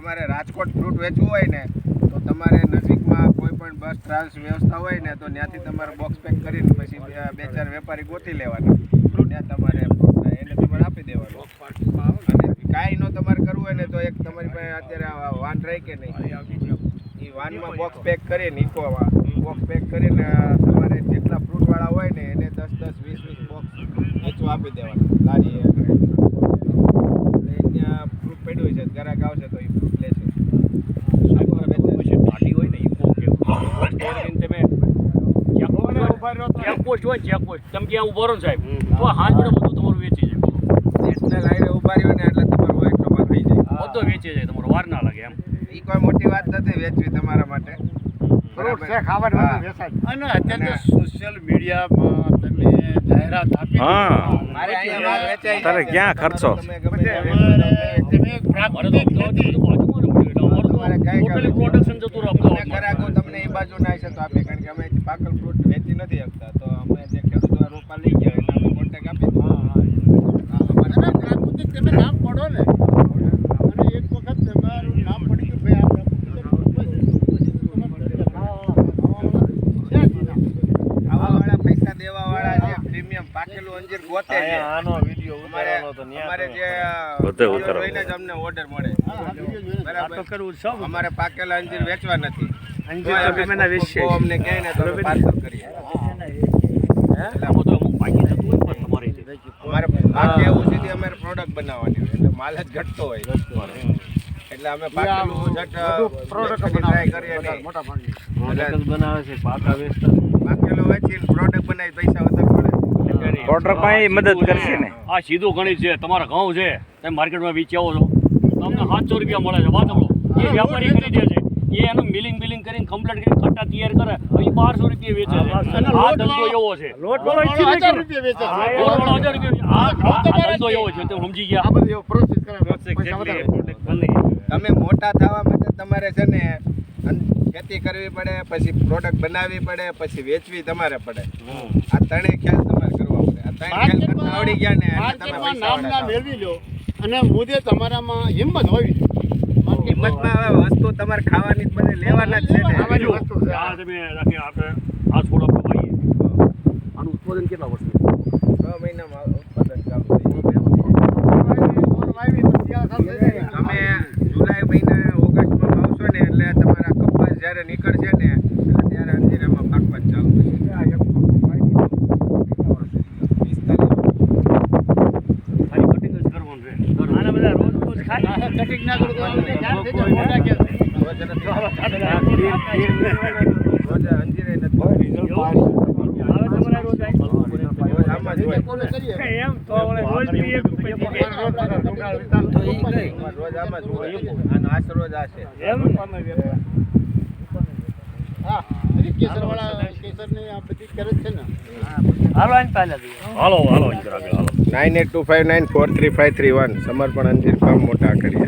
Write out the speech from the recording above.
તમારે રાજકોટ ફ્રૂટ વેચવું હોય ને, તો તમારે નજીકમાં કોઈ પણ બસ ટ્રાન્સ વ્યવસ્થા હોય ને, તો ત્યાંથી તમારે બોક્સ પેક કરીને પછી બે- ચાર વેપારી ગોતી લેવાના. ત્યાં તમારે એને તમારે આપી દેવાનું. કાંઈ નો તમારે કરવું હોય ને, તો એક તમારી પાસે અત્યારે વાન રહી કે નહીં? એ વાનમાં બોક્સ પેક કરીને ઇકોમાં બોક્સ પેક કરીને તમારે જેટલા ફ્રૂટવાળા હોય ને, એને દસ દસ, વીસ વીસ બોક્સ વેચવા આપી દેવાના. લારી એ આગળ. એટલે ત્યાં ફ્રૂટ પડ્યું છે ગ્રાહક આવશે તો એ ફ્રૂટ લેશે આખું વેચે. પછી દાઢી હોય ને ઈકો કે એરવીને તમે ચેકપોસ્ટ હોય ચેકપોસ્ટ તમે ક્યાં ઊભો રહો સાહેબ. તો હાથ જોડે બધું તમારું વેચી જાય. બોલો નેશનલ હાઈવે ઊભા રહ્યો ને એટલે તમારું હોય તો થઈ જાય. બધો વેચી જાય તમારો વાર ના લાગે એમ. એ કોઈ મોટી વાત નથી વેચવી તમારા માટે. ફ્રૂટ છે ખાવાનું વેચાય. અને અત્યારે સોશિયલ મીડિયામાં તમે જાહેરાત આપી હા. મારે અહીંયા માલ વેચાય તારે ક્યાં ખર્ચો? તમે ત્યાં પ્રાકૃતિક ખેતી બધું બાજુમાં ને મળ્યું એટલે અમારું કઈ ટોટલી પ્રોડક્શન જતું રહે અમે અમદાવાદમાં. ગ્રાહકો તમને એ બાજુ ના છે તો આપે કારણ કે અમે પાકલ ફ્રૂટ વેચી નથી શકતા. તો અમે જે ખેડૂતો રોપા લઈ ગયા એટલે અમે કોન્ટેક આપી હા હા પ્રાકૃતિક તમે નામ પડો ને અને એક વખત તમારું નામ પડી ગયું ભાઈ આ પ્રાકૃતિક ખાવાવાળા પૈસા દેવાવાળા જે પ્રીમિયમ પાકેલું અંજીર ગોતે છે. આનો વીડિયો અમારે અમારે જે ગોતે ઉતારો. જોઈને જ અમને ઓર્ડર મળે. બરાબર. તો કરવું જ અમારે પાકેલા અંજીર વેચવા નથી. અંજીર તો તો અમે ગમેના વેચીએ. કોકો અમને કહે ને તો પાર્સલ કરીએ. આમાં તો અમુક પાકી જતું હોય પણ તમારી રીતે. અમારે પાકે એવું સુધી અમારે પ્રોડક્ટ બનાવવાની એટલે માલ જ ઘટતો હોય. એટલે અમે પાકેલું જટ પ્રોડક્ટ કરીએ મોટા એટલે બનાવે છે પાકા વેચતા પાકેલું વેચીને પ્રોડક્ટ બનાવી પૈસા વધારે મળે મદદ કરશે ને આ સીધું ગણિત છે તમારા ઘઉં છે તમે માર્કેટમાં વેચાવો છો તમને સાતસો રૂપિયા મળે છે વાત સાંભળો એ કરી દે છે એ એનું મિલિંગ બિલિંગ કરીને કમ્પ્લીટ કરીને કટ્ટા તૈયાર કરે એ બારસો રૂપિયા વેચે છે આ ધંધો એવો છે લોટ વાળો હજાર રૂપિયા વેચે છે. લોટવાળો હજાર રૂપિયા આ આ- આ તમારા ધંધો એવો છે. તમે સમજી આ ગયા બધું એવું પ્રોસેસ કરે તમે મોટા થવા માટે તમારે છે ને ખેતી કરવી પડે પછી પ્રોડક્ટ બનાવવી પડે પછી વેચવી તમારે પડે આ ત્રણેય ખ્યાલ તમારે કરવા આવડી ગયા ને માર્કેટમાં પૈસા નામ ના વાળા થાવ. મેળવી લો અને મુદ્દે તમારામાં હિંમત હોવી જોઈએ. હિંમતમાં હવે વસ્તુ તમારે ખાવાની જ બધે લેવાના જ છે ને ખાવાની વસ્તુ છે. આ તમે રાખી આપણે આ છોડ આપણે આનું ઉત્પાદન કેટલા વર્ષનું છ મહિનામાં ઉત્પાદન ચાલુ. તમે જુલાઈ મહિના ઓગસ્ટમાં વાવશો ને એટલે તમારા કપાસ જ્યારે નીકળશે ને એટલે ત્યારે અંજીરામાં પાકવા જ ચાલુ થશે ખાલી કટિંગ જ કરવાનું છે આના બધા રોજ રોજ ખાય આ કટિંગ ના કરું તો. મોટા કે રોજ એમ આ છે હા, કેસર કેસરવાળા કેસરની આ બધી કરે જ છે ને. હાલો હાલો ઇન્દ્ર આગળ હાલો. Nine eight two five nine four three five three one Samarpan Anjeer farm મોટા કરીએ.